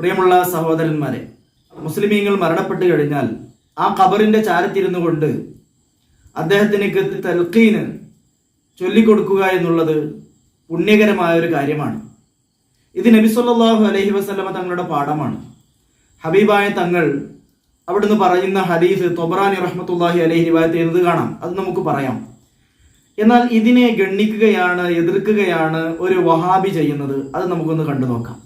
പ്രിയമുള്ള സഹോദരന്മാരെ മുസ്ലിമീങ്ങൾ മരണപ്പെട്ടു കഴിഞ്ഞാൽ ആ ഖബറിന്റെ ചാരത്തിരുന്നു കൊണ്ട് അദ്ദേഹത്തിനേക്ക് തൽക്കീന് ചൊല്ലിക്കൊടുക്കുക എന്നുള്ളത് പുണ്യകരമായ ഒരു കാര്യമാണ്. ഇത് നബി സല്ലല്ലാഹു അലൈഹി വസല്ലമ തങ്ങളുടെ പാഠമാണ്. ഹബീബായ തങ്ങൾ അവിടുന്ന് പറയുന്ന ഹദീസ് തൊബറാനി റഹ്മത്തുല്ലാഹി അലൈഹി റിവായത്ത് എന്നത് കാണാം. അത് നമുക്ക് പറയാം. എന്നാൽ ഇതിനെ ഗണ്ണിക്കുകയാണ് എതിർക്കുകയാണ് ഒരു വഹാബി ചെയ്യുന്നത്. അത് നമുക്കൊന്ന് കണ്ടു നോക്കാം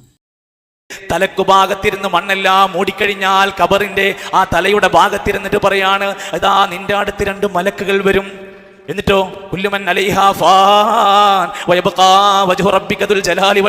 തലക്കു ഭാഗത്തിരുന്ന് മണ്ണെല്ലാം മൂടിക്കഴിഞ്ഞാൽ കബറിന്റെ ആ തലയുടെ ഭാഗത്തിരുന്നിട്ട് പറയാണ് അതാ നിന്റെ അടുത്ത് രണ്ട് മലക്കുകൾ വരും. എന്നിട്ടോ കുല്ലുമൻ ഫാൻ ജലാലി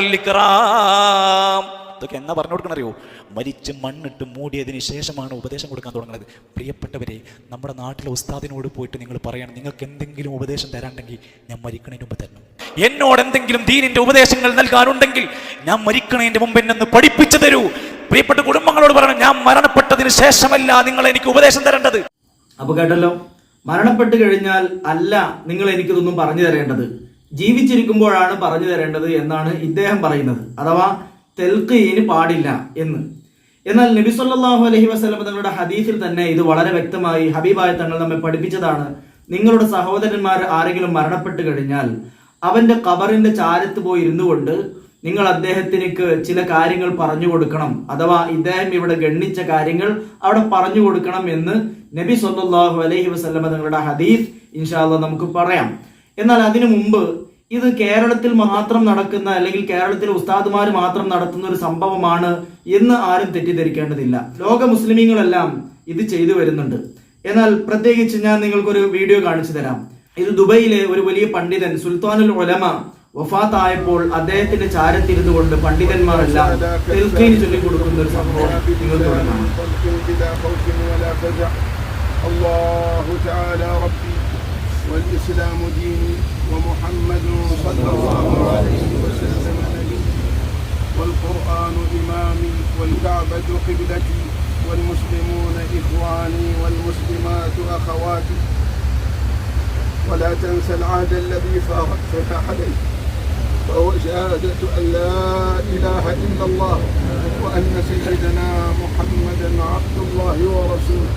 ഇതൊക്കെ എന്നാ പറഞ്ഞു കൊടുക്കണം അറിയോ? മരിച്ച് മണ്ണിട്ട് മൂടിയതിന് ശേഷമാണ് ഉപദേശം കൊടുക്കാൻ തുടങ്ങുന്നത്. പ്രിയപ്പെട്ടവരെ നമ്മുടെ നാട്ടിലെ ഉസ്താദിനോട് പോയിട്ട് നിങ്ങൾ പറയണം നിങ്ങൾക്ക് എന്തെങ്കിലും ഉപദേശം തരാണ്ടെങ്കിൽ ഞാൻ മരിക്കണതിന് മുമ്പ് തരണം. എന്നോട് എന്തെങ്കിലും ദീനിന്റെ ഉപദേശങ്ങൾ നൽകാനുണ്ടെങ്കിൽ ഞാൻ മരിക്കണതിന്റെ മുമ്പ് എന്നെ പഠിപ്പിച്ചു തരൂ. പ്രിയപ്പെട്ട കുടുംബങ്ങളോട് പറഞ്ഞു ഞാൻ മരണപ്പെട്ടതിന് ശേഷമല്ല നിങ്ങൾ എനിക്ക് ഉപദേശം തരേണ്ടത്. അപ്പൊ കേട്ടല്ലോ മരണപ്പെട്ട് കഴിഞ്ഞാൽ അല്ല നിങ്ങൾ എനിക്കിതൊന്നും പറഞ്ഞു തരേണ്ടത്. ജീവിച്ചിരിക്കുമ്പോഴാണ് പറഞ്ഞു തരേണ്ടത് എന്നാണ് ഇദ്ദേഹം പറയുന്നത്. അഥവാ തെൽക്കീന് പാടില്ല എന്ന്. എന്നാൽ നബി സല്ലല്ലാഹു അലൈഹി വസല്ലം തങ്ങളുടെ ഹദീസിൽ തന്നെ ഇത് വളരെ വ്യക്തമായി ഹബീബായ തങ്ങൾ നമ്മെ പഠിപ്പിച്ചതാണ്. നിങ്ങളുടെ സഹോദരന്മാർ ആരെങ്കിലും മരണപ്പെട്ട് കഴിഞ്ഞാൽ അവന്റെ ഖബറിന്റെ ചാരത്ത് പോയി ഇരുന്നു കൊണ്ട് നിങ്ങൾ അദ്ദേഹത്തിനേക്ക് ചില കാര്യങ്ങൾ പറഞ്ഞു കൊടുക്കണം. അഥവാ ഇദ്ദേഹം ഇവിടെ ഗണ്ണിച്ച കാര്യങ്ങൾ അവിടെ പറഞ്ഞു കൊടുക്കണം എന്ന് നബി സൊല്ലാഹു അലൈഹി വസ്ലമ തങ്ങളുടെ ഹദീസ് ഇൻഷാല്ല നമുക്ക് പറയാം. എന്നാൽ അതിനു മുമ്പ് ഇത് കേരളത്തിൽ മാത്രം നടക്കുന്ന അല്ലെങ്കിൽ കേരളത്തിലെ ഉസ്താദുമാർ മാത്രം നടത്തുന്ന ഒരു സംഭവമാണ് എന്ന് ആരും തെറ്റിദ്ധരിക്കേണ്ടതില്ല. ലോക മുസ്ലിമീങ്ങളെല്ലാം ഇത് ചെയ്തു വരുന്നുണ്ട്. എന്നാൽ പ്രത്യേകിച്ച് ഞാൻ നിങ്ങൾക്കൊരു വീഡിയോ കാണിച്ചു തരാം. ഇത് ദുബൈയിലെ ഒരു വലിയ പണ്ഡിതൻ സുൽത്താനുൽ ഉലമ വഫാത്തായപ്പോൾ അദ്ദേഹത്തിന്റെ ചാരത്തിരുന്നു കൊണ്ട് പണ്ഡിതന്മാരെല്ലാം തെൽക്കീന് ചൊല്ലിക്കൊടുക്കുന്ന ഒരു സംഭവം നിങ്ങൾ തുടങ്ങാം بلا خوف ولا فزع الله تعالى ربي والإسلام ديني ومحمد صلى الله عليه وسلم نبي والقرآن إمامي والكعبة قبلتي والمسلمون إخواني والمسلمات ولا تنسى العهد الذي فارقتنا عليه وهو شهادة أن لا إله إلا الله وأن سيدنا محمدا عبد الله ورسوله.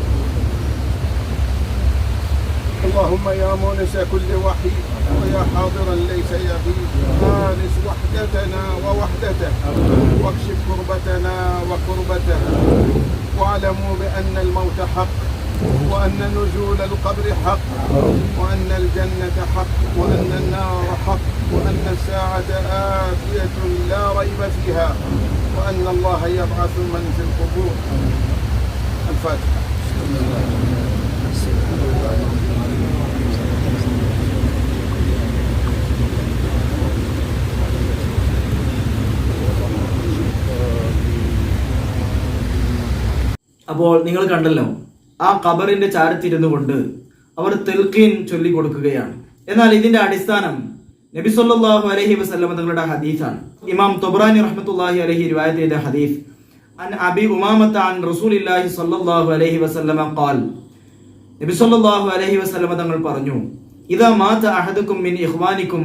اللهم يا مونس كل وحيد ويا حاضرا ليس يغيب آنس وحدتنا ووحدته واكشف كربتنا وكربته واعلموا بأن الموت حق. وأن نزول القبر حق وأن الجنة حق وأن النار حق وأن الساعة آتية لا ريب فيها وأن الله يبعث من في القبور الفاتحة അപ്പോൾ നിങ്ങൾ കണ്ടല്ലോ ആ ഖബറിന്റെ ചാരത്തിരുന്നു കൊണ്ട് അവർ തെൽക്കീൻ ചൊല്ലിക്കൊടുക്കുകയാണ് എന്നാൽ ഇതിന്റെ അടിസ്ഥാനം നബി സല്ലാഹു അലഹി വസ്ലം തങ്ങളുടെ ഹദീസാണ്. ഇമാം തൊബ്രാനി റഹ്മത്തുള്ളാഹി അലഹി റിവായത്ത് ചെയ്ത ഹദീസ് അൻ അബി ഉമാമത്ത അൻ റസൂലില്ലാഹി സല്ലല്ലാഹു അലൈഹി വസല്ലമ ഖാൽ. നബി സല്ലല്ലാഹു അലൈഹി വസല്ലമ തങ്ങൾ പറഞ്ഞു ഇദാ മാത അഹദുക്കും മിൻ ഇഖ്വാനിക്കും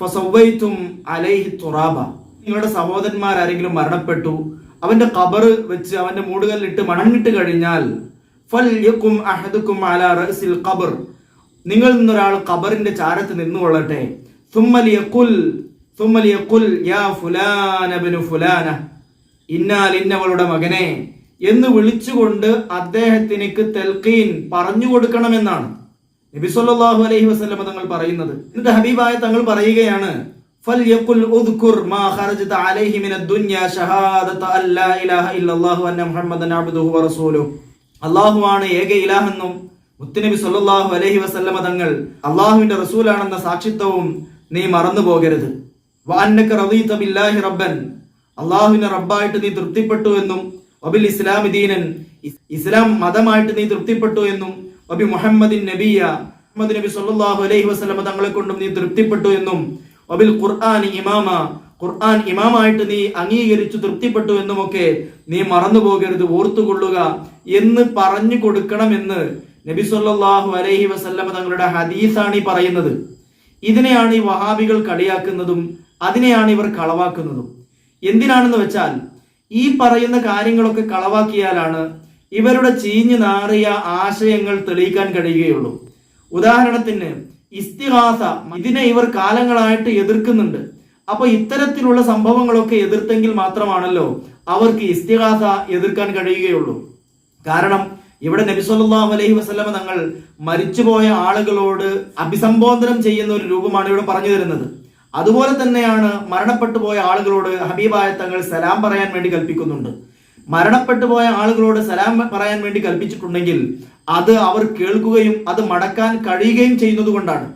ഫസവൈതും അലൈഹി തുറാബ. നിങ്ങളുടെ സഹോദരന്മാരാരെങ്കിലും മരണപ്പെട്ടു അവന്റെ കബറ് വെച്ച് അവന്റെ മൂടുകല്ലിട്ട് മണങ്ങിട്ട് കഴിഞ്ഞാൽ നിങ്ങൾ നിന്നൊരാൾ ഖബറിന്റെ ചാരത്ത് നിന്നുകൊള്ളട്ടെ. ഇന്നാൽ ഇന്നവളുടെ മകനെ എന്ന് വിളിച്ചുകൊണ്ട് അദ്ദേഹത്തിന് തെൽക്കീൻ പറഞ്ഞു കൊടുക്കണമെന്നാണ്. നബി സല്ലല്ലാഹു അലൈഹി വസല്ലം തങ്ങൾ പറയുന്നത്. എന്നിട്ട് ഹബീബായ തങ്ങൾ പറയുകയാണ് വറസൂലുഹു അല്ലാഹുവാണ് ഏക ഇലാഹെന്നും മുത്തുനബി സല്ലല്ലാഹു അലഹി വസല്ലമ തങ്ങൾ അള്ളാഹുവിന്റെ റസൂലാണെന്ന സാക്ഷിത്വവും നീ മറന്നു പോകരുത്. റദീത ബില്ലാഹി റബ്ബൻ. അള്ളാഹുവിനെ റബ്ബായിട്ട് നീ തൃപ്തിപ്പെട്ടു എന്നും വബിൽ ഇസ്ലാം ദീനൻ. ഇസ്ലാം മതമായിട്ട് നീ തൃപ്തിപ്പെട്ടു എന്നും വബി മുഹമ്മദിൻ നബിയ. മുഹമ്മദ് നബി സല്ലല്ലാഹു അലൈഹി വസ്ലമ തങ്ങളെ കൊണ്ടും നീ തൃപ്തിപ്പെട്ടു എന്നും വബിൽ ഖുർആൻ ഇമാമ. ഖുർആൻ ഇമാമായിട്ട് നീ അംഗീകരിച്ചു തൃപ്തിപ്പെട്ടു എന്നുമൊക്കെ നീ മറന്നു പോകരുത്. ഓർത്തുകൊള്ളുക. എന്ന് പറഞ്ഞു കൊടുക്കണമെന്ന് നബി സല്ലാഹു അലൈഹി വസല്ലമ തങ്ങളുടെ ഹദീസാണ് ഈ പറയുന്നത്. ഇതിനെയാണ് ഈ വഹാബികൾ കളിയാക്കുന്നതും അതിനെയാണ് ഇവർ കളവാക്കുന്നതും. എന്തിനാണെന്ന് വെച്ചാൽ ഈ പറയുന്ന കാര്യങ്ങളൊക്കെ കളവാക്കിയാലാണ് ഇവരുടെ ചീഞ്ഞു നാറിയ ആശയങ്ങൾ തെളിയിക്കാൻ കഴിയുകയുള്ളൂ. ഉദാഹരണത്തിന് ഇസ്തിഹാസ ഇതിനെ ഇവർ കാലങ്ങളായിട്ട് എതിർക്കുന്നുണ്ട്. അപ്പൊ ഇത്തരത്തിലുള്ള സംഭവങ്ങളൊക്കെ എതിർത്തെങ്കിൽ മാത്രമാണല്ലോ അവർക്ക് ഇസ്തിഹാസ എതിർക്കാൻ കഴിയുകയുള്ളൂ. കാരണം ഇവിടെ നബി സല്ലല്ലാഹു അലൈഹി വസല്ലമ തങ്ങൾ മരിച്ചുപോയ ആളുകളോട് അഭിസംബോധനം ചെയ്യുന്ന ഒരു രൂപമാണ് ഇവിടെ പറഞ്ഞു തരുന്നത്. അതുപോലെ തന്നെയാണ് മരണപ്പെട്ടു പോയ ആളുകളോട് ഹബീബായ തങ്ങൾ സലാം പറയാൻ വേണ്ടി കൽപ്പിക്കുന്നുണ്ട്. മരണപ്പെട്ടു പോയ ആളുകളോട് സലാം പറയാൻ വേണ്ടി കൽപ്പിച്ചിട്ടുണ്ടെങ്കിൽ അത് അവർ കേൾക്കുകയും അത് മടക്കാൻ കഴിയുകയും ചെയ്യുന്നത് കൊണ്ടാണ്.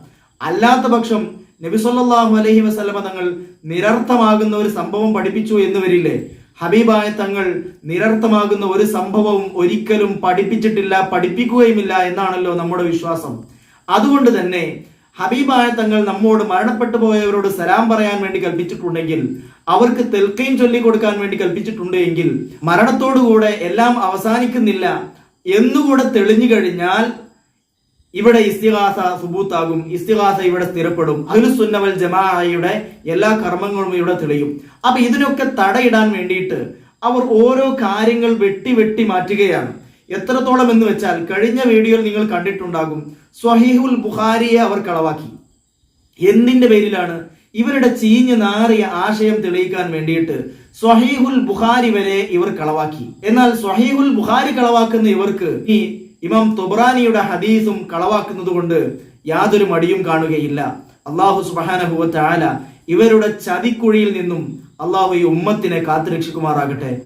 അല്ലാത്ത പക്ഷം നബി സല്ലല്ലാഹു അലൈഹി വസല്ലമ തങ്ങൾ നിരർത്ഥമാകുന്ന ഒരു സംഭവം പഠിപ്പിച്ചു എന്ന് വരില്ലേ? ഹബീബായ തങ്ങൾ നിരർത്ഥമാകുന്ന ഒരു സംഭവവും ഒരിക്കലും പഠിപ്പിച്ചിട്ടില്ല പഠിപ്പിക്കുകയുമില്ല എന്നാണല്ലോ നമ്മുടെ വിശ്വാസം. അതുകൊണ്ട് തന്നെ ഹബീബായ തങ്ങൾ നമ്മോട് മരണപ്പെട്ടു പോയവരോട് സലാം പറയാൻ വേണ്ടി കൽപ്പിച്ചിട്ടുണ്ടെങ്കിൽ അവർക്ക് തെൽക്കയും ചൊല്ലിക്കൊടുക്കാൻ വേണ്ടി കൽപ്പിച്ചിട്ടുണ്ടെങ്കിൽ മരണത്തോടുകൂടെ എല്ലാം അവസാനിക്കുന്നില്ല എന്നുകൂടെ തെളിഞ്ഞു കഴിഞ്ഞാൽ ഇവിടെ ഇസ്തിഹാസ സുബൂത്താകും ഇസ്തിഹാസ ഇവിടെ സ്ഥിരപ്പെടും. അഹ്ലുസുന്നവൽ ജമാഅയുടെ എല്ലാ കർമ്മങ്ങളും ഇവിടെ തെളിയും. അപ്പൊ ഇതിനൊക്കെ തടയിടാൻ വേണ്ടിയിട്ട് അവർ ഓരോ കാര്യങ്ങൾ വെട്ടി വെട്ടി മാറ്റുകയാണ്. എത്രത്തോളം എന്ന് വെച്ചാൽ കഴിഞ്ഞ വീഡിയോയിൽ നിങ്ങൾ കണ്ടിട്ടുണ്ടാകും. സ്വഹീഹുൽ ബുഖാരിയെ അവർ കളവാക്കി. എന്തിന്റെ പേരിലാണ്? ഇവരുടെ ചീഞ്ഞു നാറിയ ആശയം തെളിയിക്കാൻ വേണ്ടിയിട്ട് സ്വഹീഹുൽ ബുഖാരി വരെ ഇവർ കളവാക്കി. എന്നാൽ സ്വഹീഹുൽ ബുഖാരി കളവാക്കുന്ന ഇവർക്ക് ഈ ഇമാം തൊബ്രാനിയുടെ ഹദീസും കളവാക്കുന്നത് കൊണ്ട് യാതൊരു മടിയും കാണുകയില്ല. അള്ളാഹു സുബാനഹുവ ചാല ഇവരുടെ ചതിക്കുഴിയിൽ നിന്നും അള്ളാഹു ഈ ഉമ്മത്തിനെ കാത്തുരക്ഷിക്കുമാറാകട്ടെ.